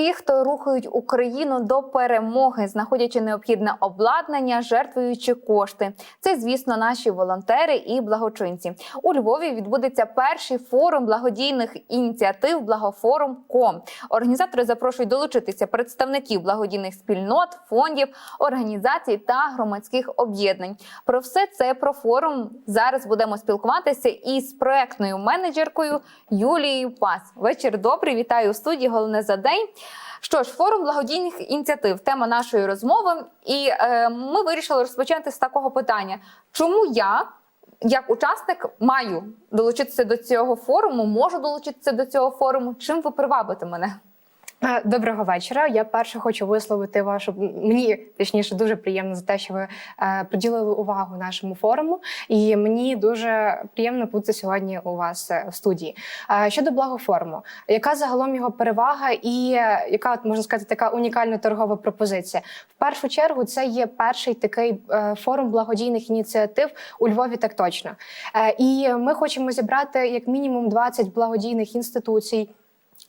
Ті, хто рухають Україну до перемоги, знаходячи необхідне обладнання, жертвуючи кошти. Це, звісно, наші волонтери і благочинці. У Львові відбудеться перший форум благодійних ініціатив Благофорум.ком. Організатори запрошують долучитися представників благодійних спільнот, фондів, організацій та громадських об'єднань. Про все це про форум зараз будемо спілкуватися із проектною менеджеркою Юлією Пас. Вечір добрий. Вітаю у студії. Головне за день. Що ж, форум благодійних ініціатив тема нашої розмови, і е, ми вирішили розпочати з такого питання: чому я, як учасник, маю долучитися до цього форуму, можу долучитися до цього форуму? Чим ви привабите мене? Доброго вечора. Я перше хочу висловити вашу мені точніше дуже приємно за те, що ви е, приділили увагу нашому форуму, і мені дуже приємно бути сьогодні у вас е, в студії. Щодо благофоруму, яка загалом його перевага, і е, яка от, можна сказати така унікальна торгова пропозиція? В першу чергу це є перший такий форум благодійних ініціатив у Львові. Так точно, і ми хочемо зібрати як мінімум 20 благодійних інституцій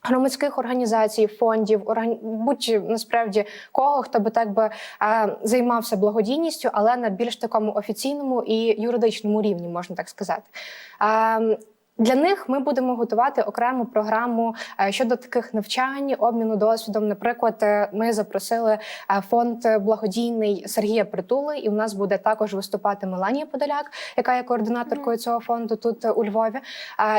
громадських організацій, фондів, орган... будь насправді кого, хто би так би е, займався благодійністю, але на більш такому офіційному і юридичному рівні, можна так сказати. Е, для них ми будемо готувати окрему програму е, щодо таких навчань, обміну досвідом. Наприклад, е, ми запросили е, фонд благодійний Сергія Притули, і у нас буде також виступати Меланія Подоляк, яка є координаторкою цього фонду тут у Львові.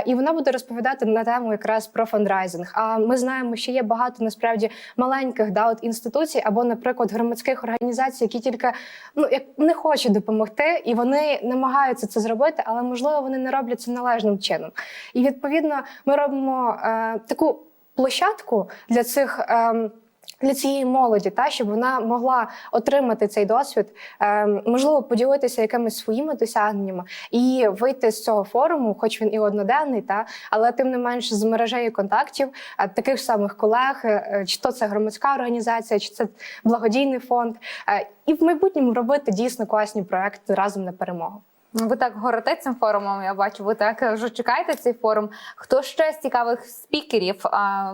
І вона буде розповідати на тему якраз про фандрайзинг. А ми знаємо, що є багато насправді маленьких да, от інституцій або, наприклад, громадських організацій, які тільки ну як не хочуть допомогти, і вони намагаються це зробити, але можливо вони не роблять це належним чином. І відповідно ми робимо е, таку площадку для цих. Е, для цієї молоді, та щоб вона могла отримати цей досвід, е, можливо, поділитися якимись своїми досягненнями і вийти з цього форуму, хоч він і одноденний, та але тим не менш з мережею контактів е, таких самих колег, е, чи то це громадська організація, чи це благодійний фонд, е, і в майбутньому робити дійсно класні проекти разом на перемогу. Ви так горите цим форумом. Я бачу, ви так вже чекаєте цей форум. Хто ще з цікавих спікерів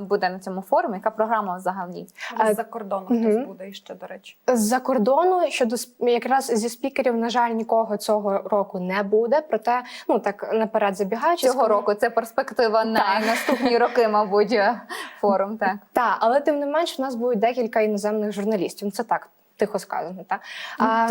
буде на цьому форумі? Яка програма взагалі? А, З-за кордону мгм. хтось буде іще, до речі. З-за кордону щодо якраз зі спікерів, на жаль, нікого цього року не буде. Проте, ну так наперед забігаючи Цього скажу- року це перспектива на Так. наступні роки, мабуть, е, форум. Так. Так, але тим не менш, у нас будуть декілька іноземних журналістів. Ну, Це так. Тихо сказано, так а,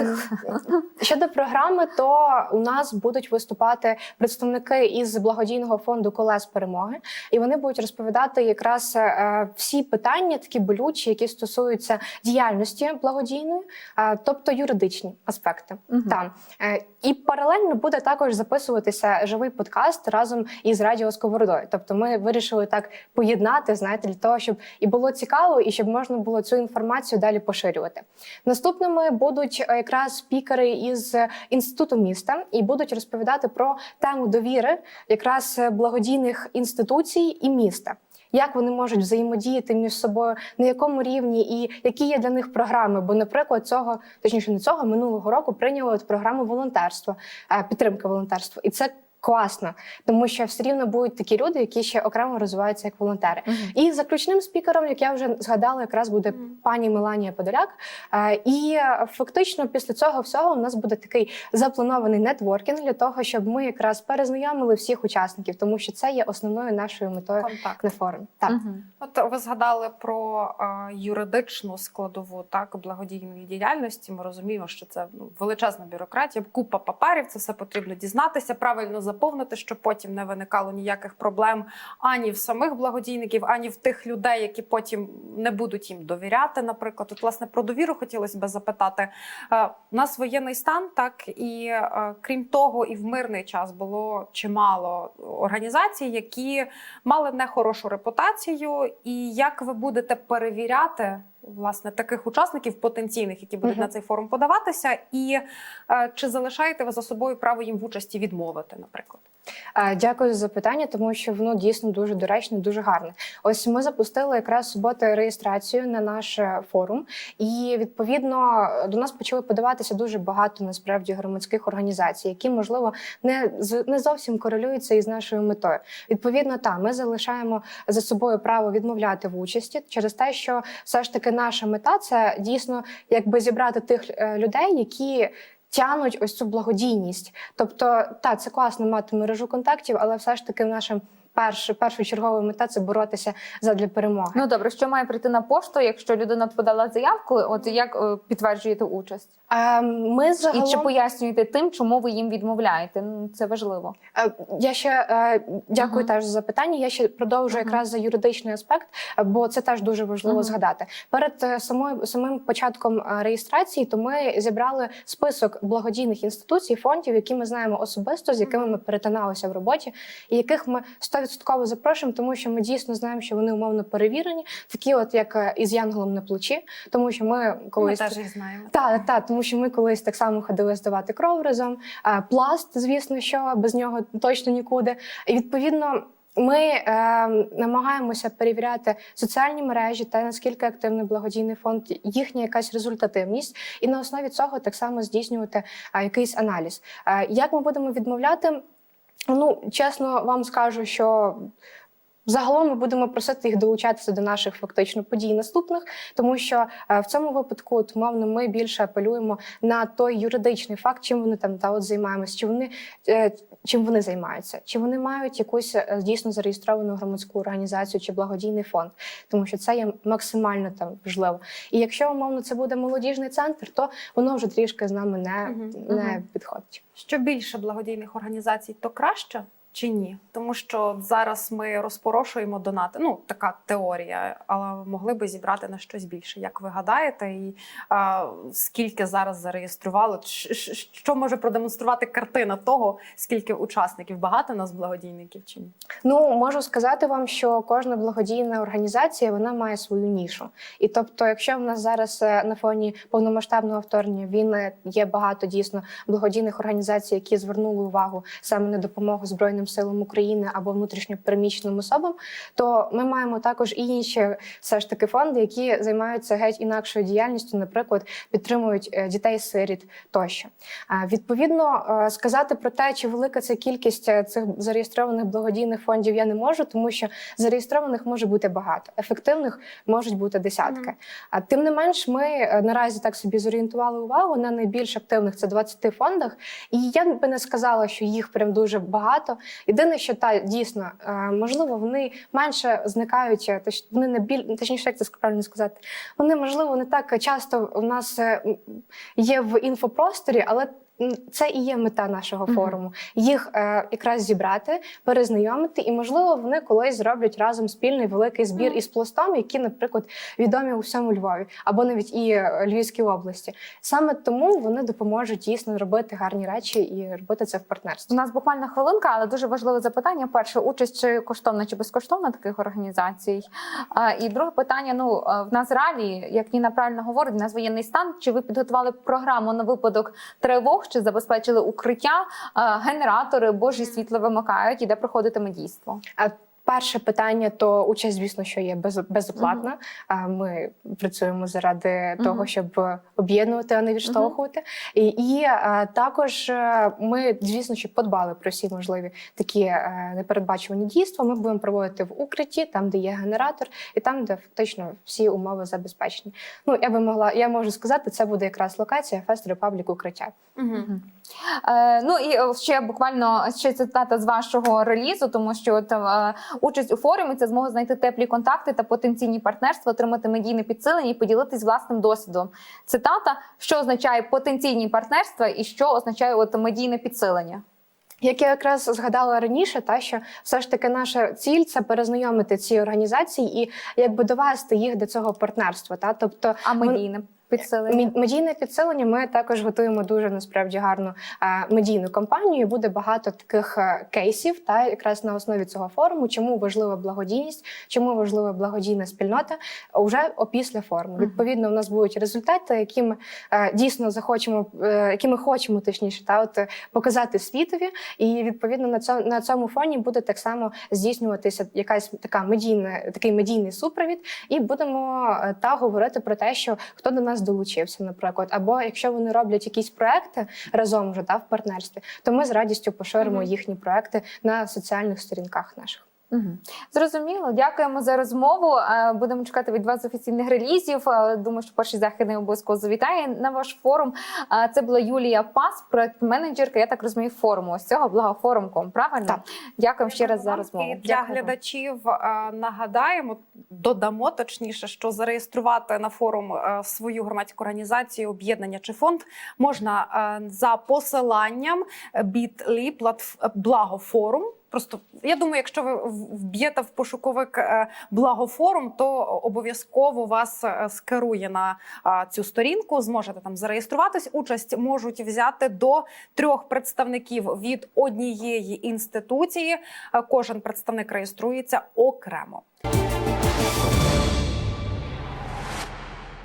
щодо програми, то у нас будуть виступати представники із благодійного фонду Колес перемоги, і вони будуть розповідати якраз е, всі питання, такі болючі, які стосуються діяльності благодійної, е, тобто юридичні аспекти. Там Е, і паралельно буде також записуватися живий подкаст разом із Радіо Сковородою. Тобто, ми вирішили так поєднати, знаєте, для того, щоб і було цікаво, і щоб можна було цю інформацію далі поширювати. Наступними будуть е, якраз спікери із інституту міста і будуть розповідати про тему довіри, якраз е, благодійних інституцій і міста. Як вони можуть взаємодіяти між собою, на якому рівні, і які є для них програми? Бо, наприклад, цього точніше не цього минулого року прийняли от програму волонтерства, е, підтримка волонтерства, і це класно, тому що все рівно будуть такі люди, які ще окремо розвиваються як волонтери. Мгм. І заключним спікером, як я вже згадала, якраз буде Мгм. пані Меланія Подоляк. Е, І фактично після цього всього у нас буде такий запланований нетворкінг для того, щоб ми якраз перезнайомили всіх учасників, тому що це є основною нашою метою Контакт. на форумі. Так. Мгм. От ви згадали про е, юридичну складову так благодійної діяльності. Ми розуміємо, що це ну, величезна бюрократія, купа паперів. Це все потрібно дізнатися, правильно заповнити, щоб потім не виникало ніяких проблем ані в самих благодійників, ані в тих людей, які потім не будуть їм довіряти. Наприклад, от власне про довіру хотілося б запитати. Е, У нас воєнний стан, так і е, крім того, і в мирний час було чимало організацій, які мали нехорошу репутацію. І як ви будете перевіряти власне таких учасників потенційних, які будуть Мгм. на цей форум подаватися, і е, чи залишаєте ви за собою право їм в участі відмовити, наприклад? Е, Дякую за запитання, тому що воно дійсно дуже доречне, дуже гарне. Ось ми запустили якраз суботи реєстрацію на наш е, форум, і відповідно до нас почали подаватися дуже багато насправді громадських організацій, які можливо не не зовсім корелюються із нашою метою. Відповідно, та ми залишаємо за собою право відмовляти в участі через те, що все ж таки наша мета це дійсно якби зібрати тих е, людей, які. Тянуть ось цю благодійність, тобто та це класно мати мережу контактів, але все ж таки наша перша першочергова мета це боротися задля перемоги. Ну добре, що має прийти на пошту, якщо людина подала заявку? От як е, підтверджуєте участь? А, ми загалом... І чи пояснюєте тим, чому ви їм відмовляєте? Ну це важливо. Е, Я ще е, дякую Ага. теж за запитання. Я ще продовжую Ага. якраз за юридичний аспект, е, бо це теж дуже важливо Ага. згадати. Перед е, самою самим початком е, реєстрації, то ми зібрали список благодійних інституцій, фондів, які ми знаємо особисто, з якими ми перетиналися в роботі, і яких ми 100% запрошуємо, тому що ми дійсно знаємо, що вони умовно перевірені, такі, от як е, із Янголом на плечі, тому що ми Ми теж їх знаємо. так, так, тому що ми колись так само ходили здавати кров разом. Пласт, звісно, що без нього точно нікуди. І відповідно. Ми е, намагаємося перевіряти соціальні мережі та наскільки активний благодійний фонд, їхня якась результативність, і на основі цього так само здійснювати е, якийсь аналіз. Е, як ми будемо відмовляти? Ну, чесно вам скажу, що Загалом ми будемо просити їх долучатися до наших фактично подій наступних, тому що е, в цьому випадку, от, умовно, ми більше апелюємо на той юридичний факт, чим вони там та от займаємось, чи вони е, чим вони займаються, чи вони мають якусь е, дійсно зареєстровану громадську організацію чи благодійний фонд, тому що це є максимально там важливо. І якщо умовно це буде молодіжний центр, то воно вже трішки з нами не, Мгм, не мгм. підходить. Що більше благодійних організацій, то краще чи ні? Тому що зараз ми розпорошуємо донати. Ну така теорія, але могли би зібрати на щось більше. Як ви гадаєте, і а, скільки зараз зареєстрували? Ш- Що може продемонструвати картина того, скільки учасників? Багато нас благодійників чи ні? Ну можу сказати вам, що кожна благодійна організація вона має свою нішу. І тобто, якщо в нас зараз е, на фоні повномасштабного вторгнення війни є багато дійсно благодійних організацій, які звернули увагу саме на допомогу збройним силам України або внутрішньо переміщеним особам, то ми маємо також і інші все ж таки фонди, які займаються геть інакшою діяльністю, наприклад, підтримують е, дітей-сиріт тощо. Відповідно, е, сказати про те, чи велика це кількість е, цих зареєстрованих благодійних фондів, я не можу, тому що зареєстрованих може бути багато, ефективних можуть бути десятки. А тим не менш, ми е, наразі так собі зорієнтували увагу на найбільш активних це 20 фондах. І я би не сказала, що їх прям дуже багато. Єдине, що та дійсно е, можливо, вони менше зникають, е, вони не біль точніше, як це правильно сказати. Вони можливо не так часто у нас е, є в інфопросторі, але. Це і є мета нашого Мгм. форуму. Їх е, якраз зібрати, перезнайомити, і можливо вони колись зроблять разом спільний великий збір Мгм. із пластом, які, наприклад, відомі у всьому Львові або навіть і е, Львівській області. Саме тому вони допоможуть дійсно робити гарні речі і робити це в партнерстві. У нас буквально хвилинка, але дуже важливе запитання. Перше, участь чи коштовна чи безкоштовна таких організацій. А, і друге питання: ну е, в нас реалії, як Ніна правильно говорить, у нас воєнний стан. Чи ви підготували програму на випадок тривог, чи забезпечили укриття, е, генератори, божі світло вимикають, і де проходитиме дійство? Перше питання то участь, звісно, що є без, безоплатна. А Ми працюємо заради Мгм. того, щоб об'єднувати, а не відштовхувати. І, і е, також е, ми, звісно, що подбали про всі можливі такі е, непередбачувані дійства. Ми будемо проводити в укритті, там, де є генератор, і там, де фактично всі умови забезпечені. Ну я би могла, я можу сказати, це буде якраз локація Фест Репаблік укриття. Е, ну і ще буквально ще цитата з вашого релізу, тому що от, участь у форумі це змога знайти теплі контакти та потенційні партнерства, отримати медійне підсилення і поділитись власним досвідом. Цитата: що означає потенційні партнерства і що означає от медійне підсилення? Як я якраз згадала раніше, та що все ж таки наша ціль це перезнайомити ці організації і якби довести їх до цього партнерства. Та тобто А Ми- Мі- Медійне підсилення. Ми також готуємо дуже насправді гарну е, медійну кампанію. Буде багато таких е, кейсів, та якраз на основі цього форуму, чому важлива благодійність, чому важлива благодійна спільнота вже опісля форуму. Відповідно, у нас будуть результати, які ми е, дійсно захочемо, е, які ми хочемо точніше, та от е, показати світові. І відповідно на цьому на цьому фоні буде так само здійснюватися якась така медійна, такий медійний супровід, і будемо е, та говорити про те, що хто до нас долучився, наприклад, або якщо вони роблять якісь проекти разом вже та в партнерстві, то ми з радістю поширимо Мгм. їхні проекти на соціальних сторінках наших. Зрозуміло, дякуємо за розмову. Е, Будемо чекати від вас офіційних релізів. Е, Думаю, що перший захід не обов'язково завітає на ваш форум. Е, Це була Юлія Пас, проект-менеджерка. Я так розумію, форуму ось цього благофорум.ком. Правильно? Так. Дякуємо ще раз за розмову. І для Дякую глядачів нагадаємо, додамо точніше, що зареєструвати на форум свою громадську організацію, об'єднання чи фонд можна за посиланням bit.ly благофорум. Просто я думаю, якщо ви вб'єте в пошуковик е, благофорум, то обов'язково вас е, скерує на цю сторінку. Зможете там зареєструватись. Участь можуть взяти до трьох представників від однієї інституції. Е, Кожен представник реєструється окремо.